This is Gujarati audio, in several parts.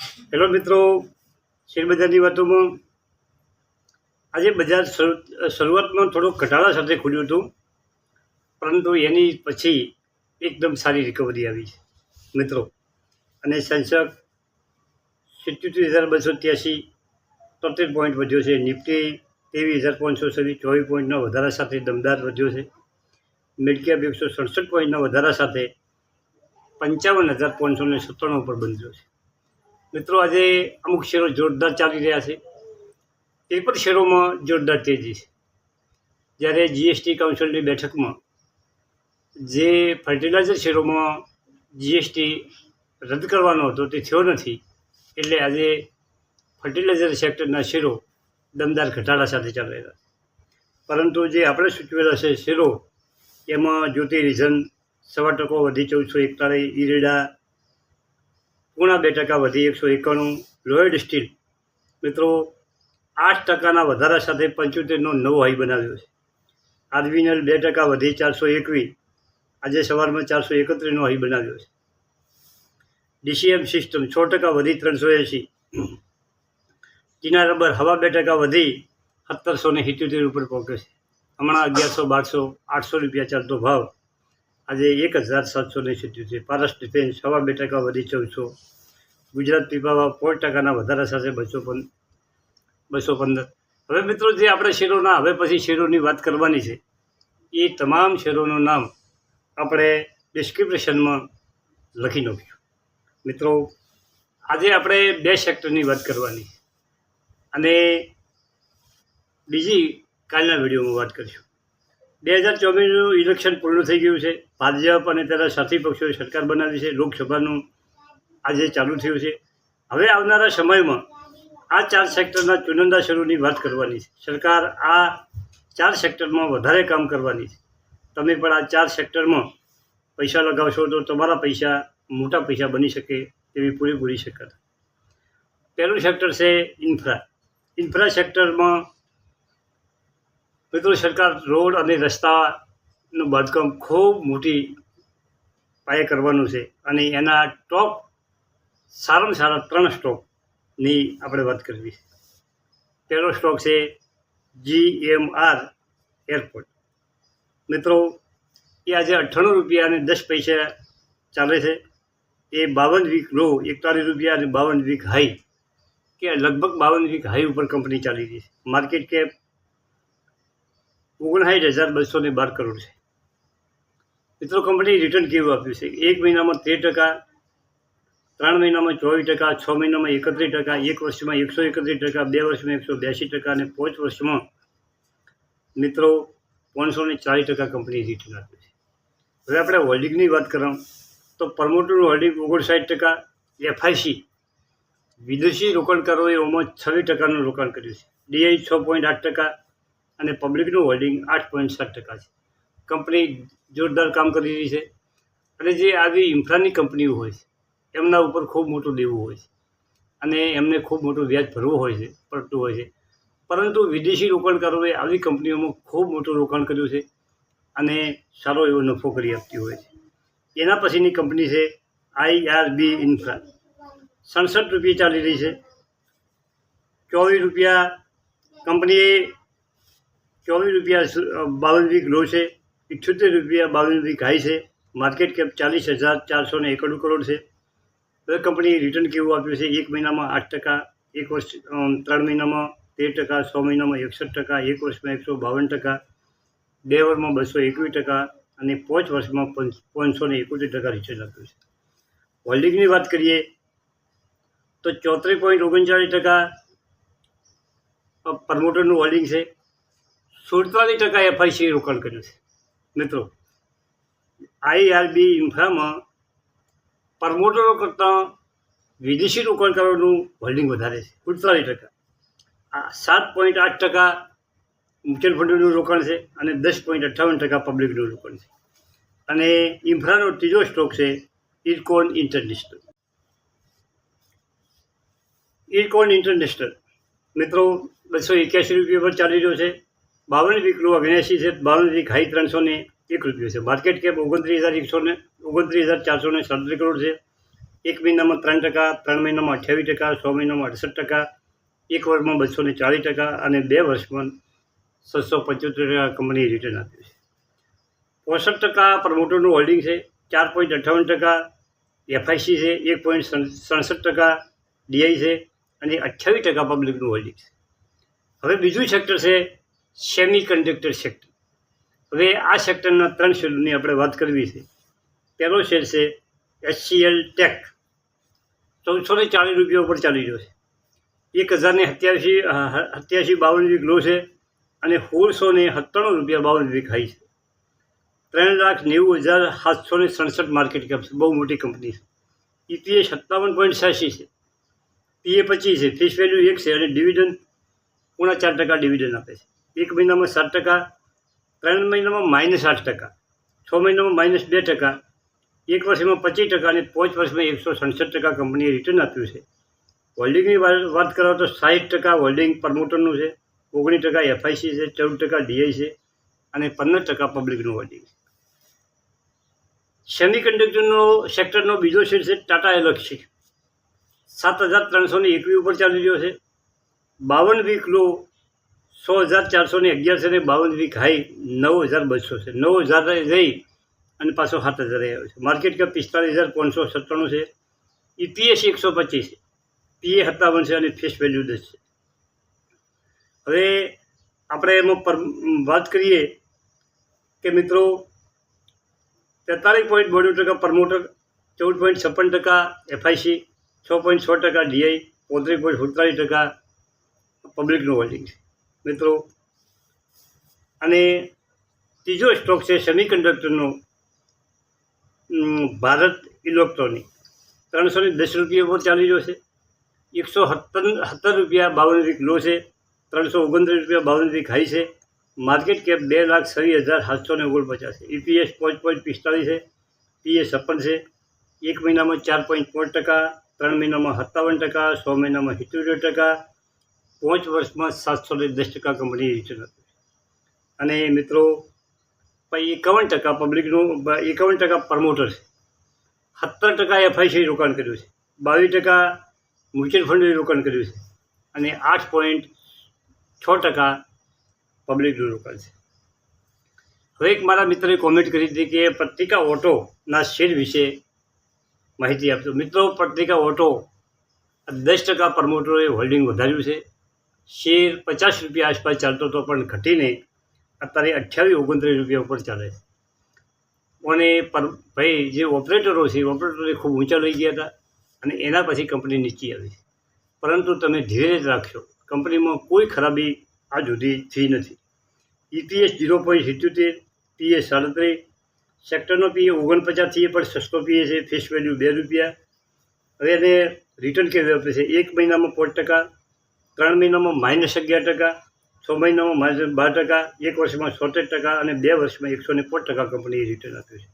હેલો મિત્રો, શેરબજારની વાતોમાં. આજે બજાર શરૂઆતમાં થોડો ઘટાડા સાથે ખુલ્યું હતું, પરંતુ એની પછી એકદમ સારી રિકવરી આવી છે. મિત્રો, અને સેન્સેક્સ સિત્યોતેર હજાર બસો ત્યાસી, તોતેર પોઈન્ટ વધ્યો છે. નિફ્ટી ત્રેવીસ હજાર પાંચસો સુધી ચોવીસ પોઈન્ટના વધારા સાથે દમદાર વધ્યો છે. મિડકેપ એકસો સડસઠ પોઈન્ટના વધારા સાથે પંચાવન હજાર પાંચસો ને સત્તાણું પર બંધ્યો છે. મિત્રો, આજે અમુક શેરો જોરદાર ચાલી રહ્યા છે. એ પણ શેરોમાં જોરદાર તેજી છે. જ્યારે જીએસટી કાઉન્સિલની બેઠકમાં જે ફર્ટિલાઇઝર શેરોમાં જીએસટી રદ કરવાનો હતો તે થયો નથી, એટલે આજે ફર્ટિલાઇઝર સેક્ટરના શેરો દમદાર ઘટાડા સાથે ચાલી રહ્યા પરંતુ જે આપણે સૂચવેલા છે શેરો, એમાં જ્યોતિ રીઝન સવા ટકો વધી ચૌદસો એકતાળીસ ઈરેડા પૂણા બે ટકા વધી એકસો એકાણું લોયડ સ્ટીલ. મિત્રો, આઠ ટકાના વધારા સાથે પંચોતેરનો નવો હાઈ બનાવ્યો છે. આરબીએનએલ બે ટકા વધી ચારસો એકવીસ. આજે સવારમાં ચારસો એકત્રીસનો હાઈ બનાવ્યો છે. ડીસીએમ સિસ્ટમ છ ટકા વધી ત્રણસો એંસી ચીના રબર હવા બે ટકા વધી સત્તરસો ને સિત્યોતેર ઉપર પહોંચે છે. હમણાં અગિયારસો, બારસો, આઠસો રૂપિયા ચાલતો ભાવ. આજે એક હજાર સાતસો ને સિત્યોતેર. પારસ ડિફેન્સ સવા બે ટકા વધી ચૌદસો. ગુજરાત પીપાવા પોઈન્ટ ટકાના વધારા સાથે બસો પંદર બસો પંદર. હવે મિત્રો જે આપણે શેરોના, હવે પછી શેરોની વાત કરવાની છે, એ તમામ શેરોનું નામ આપણે ડિસ્ક્રિપ્શનમાં લખી નાખ્યું. મિત્રો, આજે આપણે બે સેક્ટરની વાત કરવાની અને બીજી કાલના વિડીયોમાં વાત કરીશું. બે હજાર ચોવીસનું ઇલેક્શન પૂર્ણ થઈ ગયું છે. ભાજપ અને તેના સાથી પક્ષોએ સરકાર બનાવી છે. લોકસભાનું આજે ચાલુ થયું છે. હવે આવનારા સમયમાં આ ચાર સેક્ટરના ચુનંદા શરૂની વાત કરવાની છે. સરકાર આ ચાર સેક્ટરમાં વધારે કામ કરવાની છે. તમે પણ આ ચાર સેક્ટરમાં પૈસા લગાવશો તો તમારા પૈસા, મોટા પૈસા બની શકે તેવી પૂરેપૂરી શક્યતા. પહેલું સેક્ટર છે ઇન્ફ્રા. ઇન્ફ્રા સેક્ટરમાં મિત્રો સરકાર રોડ અને રસ્તાનું બાંધકામ ખૂબ મોટી પાયે કરવાનું છે અને એના ટોપ સારામાં સારા ત્રણ સ્ટોકની આપણે વાત કરવી. પહેલો સ્ટોક છે જી એમ આર એરપોર્ટ મિત્રો, એ આજે અઠ્ઠાણું રૂપિયા અને દસ પૈસા ચાલે છે. એ બાવન વીક લો, એકતાલીસ રૂપિયા અને બાવન વીક હાઈ, કે લગભગ બાવન વીક હાઈ ઉપર કંપની ચાલી રહી છે. માર્કેટ કેપ ઓગણસાઠ હજાર બસો ને બાર કરોડ છે. મિત્રો, કંપની રિટર્ન કેવું આપ્યું છે? એક મહિનામાં તેર ટકા ત્રણ મહિનામાં ચોવીસ ટકા, છ મહિનામાં એકત્રીસ ટકા, એક વર્ષમાં એકસો એકત્રીસ ટકા, બે વર્ષમાં એકસો બ્યાસી ટકા અને પાંચ વર્ષમાં મિત્રો પાંચસો ને ચાલીસ ટકા કંપની રિટર્ન આપે છે. હવે આપણે હોલ્ડિંગની વાત કરો તો પ્રમોટરનું હોલ્ડિંગ ઓગણસાઠ ટકા એફઆઈસી વિદેશી રોકાણકારોએ ઓમાં છવ્વીસ ટકાનું રોકાણ કર્યું છે. ડીઆઈ છ પોઈન્ટ આઠ ટકા અને પબ્લિકનું હોલ્ડિંગ આઠ પોઈન્ટ સાત ટકા છે. કંપની જોરદાર કામ કરી રહી છે. અને જે આવી ઇન્ફ્રાની કંપનીઓ હોય છે એમના ઉપર ખૂબ મોટું દેવું હોય છે. અને એમને ખૂબ મોટું વ્યાજ ભરવું હોય છે, પડતું હોય છે. પરંતુ વિદેશી રોકાણકારોએ આવી કંપનીઓમાં ખૂબ મોટું રોકાણ કર્યું છે અને સારો એવો નફો કરી આપતી હોય છે. એના પછીની કંપની છે આઈઆરબી ઇન્ફ્રા. સડસઠ રૂપિયા ચાલી રહી છે. ચોવીસ રૂપિયા કંપનીએ ચોવીસ રૂપિયા બાવન વીક લો છે. ઇઠ્યોતેર રૂપિયા બાવન વીક હાઈ છે. માર્કેટ કેપ ચાલીસ હજાર ચારસો ને એકાણું કરોડ છે. હવે કંપનીએ રિટર્ન કેવું આપ્યું છે? એક મહિનામાં આઠ ટકા, એક વર્ષ ત્રણ મહિનામાં તેર ટકા છ મહિનામાં એકસઠ ટકા, એક વર્ષમાં એકસો બાવન ટકા, બે વર્ષમાં બસો એકવીસ ટકા અને પાંચ વર્ષમાં પંચ- પાંચસો ને એકોતેર ટકા રિટર્ન આપ્યું છે. હોલ્ડિંગની વાત કરીએ તો ચોત્રીસ પોઈન્ટ ઓગણચાળીસ ટકા પ્રમોટરનું હોલ્ડિંગ છે. સુડતાલીસ ટકા એફઆઈસી રોકાણ કર્યું છે. મિત્રો, આઈઆરબી ઇન્ફ્રામાં પ્રમોટરો કરતાં વિદેશી રોકાણકારોનું હોલ્ડિંગ વધારે છે સુડતાલીસ ટકા. સાત પોઈન્ટ આઠ ટકા મ્યુચ્યુઅલ ફંડનું રોકાણ છે અને દસ પોઈન્ટ અઠ્ઠાવન ટકા પબ્લિકનું રોકાણ છે. અને ઇન્ફ્રાનો ત્રીજો સ્ટોક છે ઇરકોન ઇન્ટરનેશનલ ઇરકોન ઇન્ટરનેશનલ મિત્રો, બસો એક્યાસી રૂપિયા પર ચાલી રહ્યો છે. બાવન વીક લો છે બાવન વીક હાઈ ત્રણસો ને એક રૂપિયો છે. માર્કેટ કેપ ઓગણત્રીસ હજાર એકસો ને ઓગણત્રીસ હજાર ચારસો ને સાડત્રીસ કરોડ છે. એક મહિનામાં ત્રણ ટકા, ત્રણ મહિનામાં અઠ્યાવીસ ટકા, છ મહિનામાં અડસઠ ટકા, એક વર્ષમાં બસો ને ચાલીસ ટકા અને બે વર્ષમાં છસો પંચોતેર ટકા કંપનીએ રિટર્ન આપ્યું છે. પોસઠ ટકા પ્રમોટરનું હોલ્ડિંગ છે. ચાર પોઈન્ટ અઠ્ઠાવન ટકા એફઆઈસી છે. એક પોઈન્ટ સડસઠ ટકા ડીઆઈ છે. અને અઠ્યાવીસ ટકા પબ્લિકનું હોલ્ડિંગ છે. હવે બીજું સેક્ટર છે સેમી કન્ડક્ટર સેક્ટર હવે આ સેક્ટરના ત્રણ શેરની આપણે વાત કરવી છે. પહેલો શેર છે એચસીએલ ટેક. ચૌદસો ને ચાલીસ રૂપિયા ઉપર ચાલી રહ્યો છે. એક હજારને સત્યાસી સત્યાસી બાવન વીક લો છે અને સોળસો ને સત્તાણું રૂપિયા બાવન વીક હાઈ છે. ત્રણ લાખ નેવું હજાર સાતસો ને સડસઠ માર્કેટ કેપ છે. બહુ મોટી કંપની છે. ઈપીએસ સત્તાવન પોઈન્ટ છ્યાસી છે. પીએ પચીસ છે. ફેસ વેલ્યુ એક છે અને ડિવિડન્ડ પૂણા ચાર ટકા ડિવિડન્ડ આપે છે. એક મહિનામાં સાત ટકા ત્રણ મહિનામાં માઇનસ આઠ ટકા, છ મહિનામાં માઇનસ બે ટકા, એક વર્ષમાં પચીસ ટકા અને પાંચ વર્ષમાં એકસો સડસઠ ટકા કંપનીએ રિટર્ન આપ્યું છે. હોલ્ડિંગની વાત કરો તો સાઠ ટકા હોલ્ડિંગ પ્રમોટરનું છે, ઓગણીસ ટકા એફઆઈસી છે, ચૌદ ટકા ડીઆઈ છે અને પંદર ટકા પબ્લિકનું હોલ્ડિંગ છે. સેમિકન્ડક્ટરનો સેક્ટરનો બીજો શેર છે ટાટા એલક્સી સાત હજાર ત્રણસો ને એકવી ઉપર ચાલી રહ્યો છે. બાવન વીક લો સો હજાર ચારસો ને અગિયારસો ને બાવન વીક હાઈ નવ હજાર બસો છે. નવ હજાર રહી અને પાછો સાત હજાર આવ્યો છે. માર્કેટ કેપ પિસ્તાલીસ હજાર પાંચસો સત્તાણું છે. ઈપીએસ એકસો પચીસ પીએ સત્તાવન છે અને ફેસ વેલ્યુ દસ છે. હવે આપણે એમાં પર વાત કરીએ કે મિત્રો તેતાલીસ પોઈન્ટ બોણું ટકા પ્રમોટર ચૌદ પોઈન્ટ છપ્પન ટકા એફઆઈસી છ પોઈન્ટ છ ટકા ડીઆઈ પોત્રીસ પોઈન્ટ સુડતાલીસ ટકા પબ્લિકનું હોલ્ડિંગ છે. મિત્રો. અને ત્રીજો સ્ટોક છે સેમિકન્ડક્ટરનો ભારત ઇલેક્ટ્રોનિક. ત્રણસો ને દસ રૂપિયા પર ચાલી રહ્યો છે. એકસો સત્તર સત્તર રૂપિયા બાવન વીક લો છે. ત્રણસો ઓગણત્રીસ રૂપિયા બાવન વીક હાઈ છે. માર્કેટ કેપ બે લાખ છવ્વીસ હજાર સાતસો ને ઓગણપચાસ છે. ઈપીએસ પાંચ પોઈન્ટ પિસ્તાળીસ છે. પીએ છપ્પન છે. એક મહિનામાં ચાર પોઈન્ટ પાંચ ટકા, ત્રણ મહિનામાં સત્તાવન ટકા, સો મહિનામાં સિત્તોતેર ટકા પાંચ વર્ષમાં સાતસો ને દસ ટકા કંપની રિટર્ન હતું અને મિત્રો એકાવન ટકા પબ્લિકનું એકાવન ટકા પ્રમોટર છે. સત્તર ટકા એફઆઈસી રોકાણ કર્યું છે. બાવીસ ટકા મ્યુચ્યુઅલ ફંડે રોકાણ કર્યું છે. અને આઠ પોઈન્ટ છ ટકા પબ્લિકનું રોકાણ છે. હવે એક મારા મિત્રએ કોમેન્ટ કરી હતી કે પત્રિકા ઓટોના શેર વિશે માહિતી આપજો. મિત્રો, પત્રિકા ઓટો દસ ટકા પ્રમોટરોએ હોલ્ડિંગ વધાર્યું છે. શેર પચાસ રૂપિયા આસપાસ ચાલતો હતો, પણ ઘટીને અત્યારે અઠ્યાવીસ, ઓગણત્રીસ રૂપિયા ઉપર ચાલે છે. અને પર, ભાઈ, જે ઓપરેટરો છે, ઓપરેટરો ખૂબ ઊંચા લઈ ગયા હતા અને એના પછી કંપની નીચી આવી. પરંતુ તમે ધીરે જ રાખશો કંપનીમાં કોઈ ખરાબી આ સુધી થઈ નથી. ઈપીએસ ઝીરો પોઈન્ટ સિત્યોતેર પીએ સાડત્રીસ, સેક્ટરનો પીએ ઓગણપચાસ થઈએ પણ સસ્તો પીએ છે, ફેસ વેલ્યુ બે રૂપિયા. હવે એને રિટર્ન કેવી આપે છે? એક મહિનામાં પાંચ ટકા ત્રણ મહિનામાં માઇનસ અગિયાર ટકા, છ મહિનામાં માઇનસ બાર ટકા, એક વર્ષમાં છોતેર ટકા અને બે વર્ષમાં એકસો ને પાંચ ટકા કંપનીએ રિટર્ન આપ્યું છે.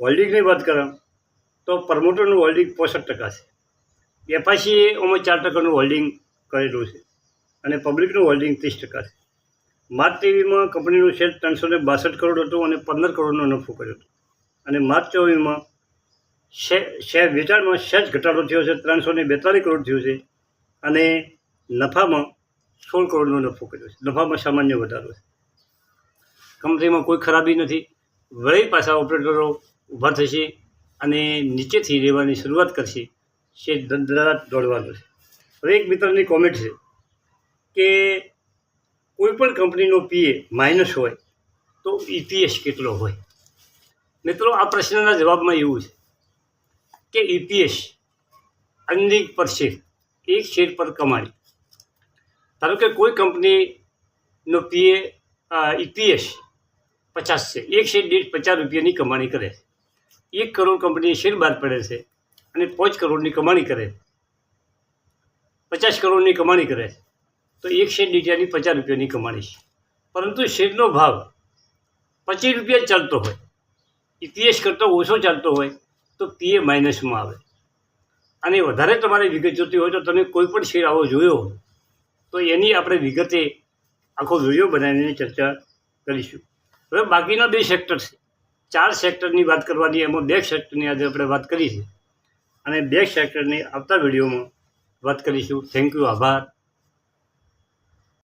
હોલ્ડિંગની વાત કਰਾਂ તો પ્રમોટરનું હોલ્ડિંગ પોસઠ ટકા છે. એફઆઈસીએ અમે ચાર ટકાનું હોલ્ડિંગ કરેલું છે અને પબ્લિકનું હોલ્ડિંગ ત્રીસ ટકા છે. માર્ચ ટીવીમાં કંપનીનું શેર ત્રણસો ને બાસઠ કરોડ હતું અને પંદર કરોડનો નફો કર્યો હતો. અને માર્ચ શે શેર વેચાણમાં સહેજ ઘટાડો થયો છે, ત્રણસો ને બેતાલીસ કરોડ થયું છે. અને નફામાં સોળ કરોડનો નફો કર્યો છે. નફામાં સામાન્ય વધારો છે. કંપનીમાં કોઈ ખરાબી નથી. વળી પાછા ઓપરેટરો ઊભા થશે અને નીચેથી રહેવાની શરૂઆત કરશે. શેર ધરાટ દોડવાનો છે. હવે એક મિત્રની કોમેન્ટ છે કે કોઈ પણ કંપનીનો પીએ માઇનસ હોય તો ઈપીએસ કેટલો હોય? મિત્રો, આ પ્રશ્નના જવાબમાં એવું છે કે ઈપીએસ અર્નિંગ પર શેર એક શેર પર કમાણી ધારો કે કોઈ કંપનીનો પીએ ઈપીએસ પચાસ છે. એક શેર દીઠ પચાસ રૂપિયાની કમાણી કરે એક કરોડ કંપની શેર બહાર પડે છે અને પાંચ કરોડની કમાણી કરે પચાસ કરોડની કમાણી કરે તો એક શેર દીઠ પચાસ રૂપિયાની કમાણી છે. પરંતુ શેરનો ભાવ પચીસ રૂપિયા ચાલતો હોય ઈપીએસ કરતો ઓછો ચાલતો હોય, તો પીએ માઇનસમાં આવે. અને વધારે તમારે વિગત જોતી હોય તો તમે કોઈ પણ શેર આવો જોયો હોય તો એની આપણે વિગતે આખો વીડિયો બનાવીને ચર્ચા કરીશું. હવે બાકીના બે સેક્ટર છે. ચાર સેક્ટરની વાત કરવાની, એમાં બે સેક્ટરની આજે આપણે વાત કરી છે અને બે સેક્ટરની આવતા વિડીયોમાં વાત કરીશું. થેન્ક યુ આભાર.